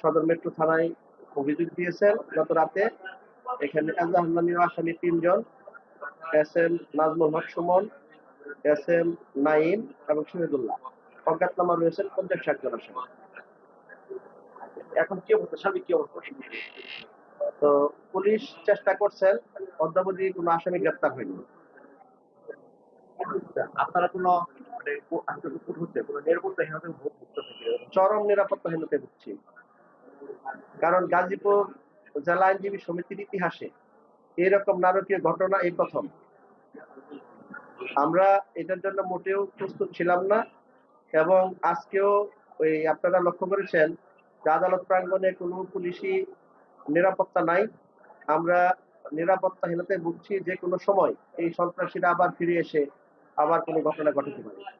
সদর মেট্রো থানায় অভিযোগ দিয়েছেন গত রাতে এখানে এজাহারনামীয় আসামি তিনজন S M Nazmul Haque Sumon S M Naim এবং শহীদুল্লাহ। অজ্ঞাতনামা রয়েছেন পঞ্চাশ ষাট জন আসামি এখন কি অবস্থা? সার্বিক কি অবস্থা? তো পুলিশ চেষ্টা করছেন অদ্যাবধি কোনো আসামি গ্রেপ্তার হয়নি। আপনারা কোনো মানে হচ্ছে? কোনো চরম নিরাপত্তাহীনতায় ভুগছি। কারণ গাজীপুর জেলা আইনজীবী সমিতির ইতিহাসে এরকম নারকীয় ঘটনা এই প্রথম। আমরা এটার জন্য মোটেও প্রস্তুত ছিলাম না এবং আজকেও ওই আপনারা লক্ষ্য করেছেন যে আদালত প্রাঙ্গনে কোনো পুলিশি নিরাপত্তা নাই। আমরা নিরাপত্তাহীনতায় ভুগছি যে কোনো সময় এই সন্ত্রাসীরা আবার ফিরে এসে আবার কোনো ঘটনা ঘটাতে পারে।